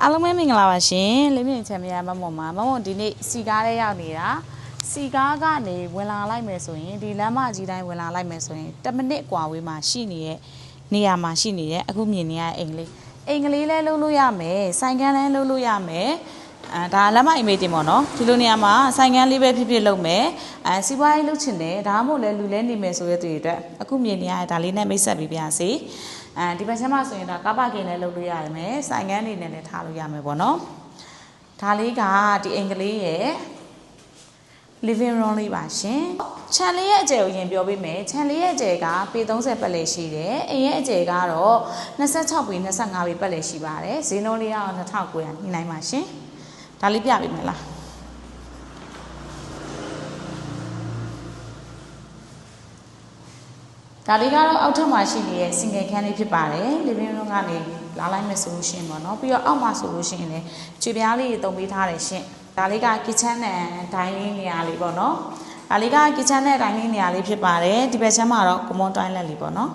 အားလုံးပဲမင်္ဂလာပါရှင်လေးမြင့်ချန်ပီယံမမွန်မှာမမွန်ဒီနေ့စီကားလေးရောက်နေတာစီကားကနေဝင်လာလိုက်မယ်ဆိုရင်ဒီလမ်းမကြီးတိုင်းဝင်လာလိုက်မယ်ဆိုရင်10မိနစ်กว่าဝေးမှာရှိနေတဲ့နေရာမှာရှိနေတဲ့အခုမြင်နေရတဲ့အိမ်ကလေးအိမ်ကလေးလဲလှုပ်လို့ရမယ်ဆိုင်ကန်းလဲလှုပ်လို့ရမယ်အဲဒါလမ်းမအိမ်မေးတင်ပေါ့နော်ဒီလိုနေရာမှာဆိုင်ကန်းလေးပဲဖြစ်ဖြစ်လုပ်မယ်အဲစီးပွားရေးလုပ်ချင်တယ်ဒါမှမဟုတ်လဲလူလဲနေမယ်ဆိုတဲ့သူတွေအတွက်အခုမြင်နေရတဲ့ဒါလေးနဲ့မိတ်ဆက်ပေးပါစေ အဲဒီဘက်ချက်မှာဆိုရင်ဒါကားပါကင်လည်းလုပ်လို့ရရမယ်ဆိုင်ကန်းနေနဲ့လည်းထားလို့ရမယ်ပေါ့နော်ဒါလေးကဒီအင်္ဂလိပ်ရဲ့ living room လေးပါရှင်။ခြံလေးရဲ့အကျယ်ကိုရင်ပြောပေးမယ်။ခြံလေးရဲ့အကျယ်ကပေ30ပတ်လည်ရှိတယ်။အိမ်ရဲ့အကျယ်ကတော့26ပေ25ပေပတ်လည်ရှိပါတယ်။ဈေးနှုန်းလေးကတော့2900ညှိနှိုင်းပါရှင်။ဒါလေးပြပေးမယ်လား။ ဒါလေးကတော့အောက်ထပ်မှာရှိနေတဲ့ single ခန်းလေးဖြစ်ပါတယ် living room ကနေလာလိုက်မယ်ဆိုလို့ရှိရင်ပေါ့နော်ပြီးတော့အောက်မှာဆိုလို့ရှိရင်လည်းခြေပြားလေးတုံပေးထားတယ်ရှင်ဒါလေးက kitchen and dining နေရာလေးပေါ့နော်ဒါလေးက kitchen နဲ့ dining နေရာလေးဖြစ်ပါတယ်ဒီဘက်ချမ်းမှာတော့ common toilet လေးပေါ့နော်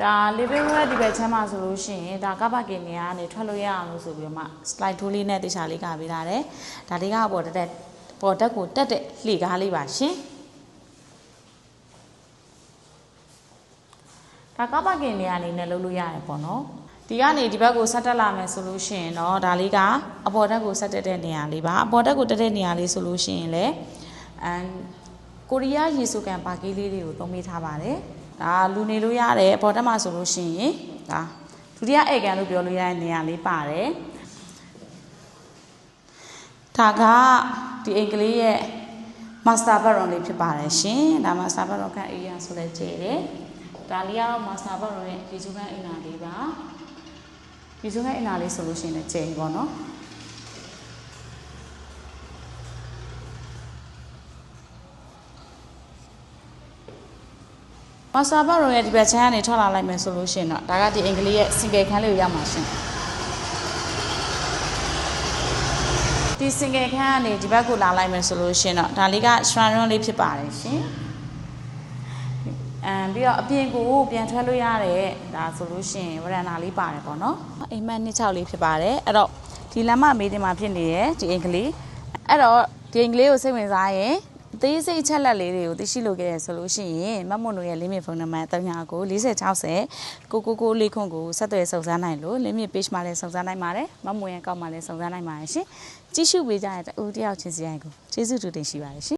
ဒါ living room ရဲ့ဒီဘက်ချမ်းမှာဆိုလို့ရှိရင်ဒါကပ္ပကင်နေရာကနေထွက်လို့ရအောင်လို့ဆိုပြီးတော့မှ slide ထိုးလေးနဲ့တခြားလေးကပေးထားတယ်ဒါလေးကပေါ်တက်တက် ပေါ်တက်ကိုတက်တဲ့လှေကားလေးပါရှင်ဒါကပ္ပကင်နေရာအနေနဲ့လုပ်လို့ရတယ်ပေါ့နော်ဒီကနေဒီဘက်ကိုဆက်တက်လာမယ်ဆိုလို့ရှိရင်တော့ဒါလေးကအပေါ်တက်ကိုဆက်တက်တဲ့နေရာလေးပါအပေါ်တက်ကိုတက်တဲ့နေရာလေးဆိုလို့ရှိရင်လည်းအမ်ကိုရီးယားရေဆိုကန်ပါကီးလေးတွေကိုသုံးပေးထားပါတယ်ဒါလူနေလို့ရတယ်အပေါ်တက်မှာဆိုလို့ရှိရင်ဒါဒုတိယဧကန်လို့ပြောလို့ရတဲ့နေရာလေးပါတယ်ဒါက ဒီအင်္ဂလိပ်ရဲ့ master bedroom လေးဖြစ်ပါတယ်ရှင်ဒါ master bedroom ခန့် area ဆိုလဲကျဲတယ်ဒါလေးကတော့ master bedroom ရဲ့ဒီဇူကန်အိမ်နာလေးပါဒီဇူကန်အိမ်နာလေးဆိုလို့ရှိရင်လည်းကျဲပြီပေါ့နော်မဆာဘရောရဲ့ဒီဘက်ချမ်းကနေထွက်လာလိုက်မယ်ဆိုလို့ရှိရင်တော့ဒါကဒီအင်္ဂလိပ်ရဲ့ single ခန်းလေးကိုရောက်မှာရှင် ဒီ single ခန်းကနေဒီဘက်ကိုလာလိုက်မယ်ဆိုလို့ရှိရင်တော့ဒါလေးက shrine room လေးဖြစ်ပါတယ်ရှင်အမ်ပြီးတော့အပြင်ကိုပြန်ထွက်လို့ရတဲ့ဒါဆိုလို့ရှိရင်ဝရန်နာလေးပါတယ်ပေါ့နော်အိမ်မက်နှစ်ချောက်လေးဖြစ်ပါတယ်အဲ့တော့ဒီလမ်းမမေးတင်မှာဖြစ်နေရဲ့ဒီအင်္ဂလိပ်အဲ့တော့ဒီအင်္ဂလိပ်ကိုစိတ်ဝင်စားရင် အသေးစိတ်ချက်လက်လေးတွေကိုသိရှိလို့ခဲ့ရဆိုလို့ရှိရင်မတ်မွန်တို့ရဲ့လင်းမြဖုန်းနံပါတ်39ကို4060ကိုကိုကိုလေးခွန်းကိုဆက်သွယ်စုံစမ်းနိုင်လို့လင်းမြ page မှာလည်းစုံစမ်းနိုင်ပါတယ်မတ်မွန်ရဲ့ကောက်မှာလည်းစုံစမ်းနိုင်ပါတယ်ရှင်ကြည့်ရှုပေးကြတဲ့တူတယောက်ချင်းစီတိုင်းကိုကျေးဇူးတူတင်ရှိပါတယ်ရှင်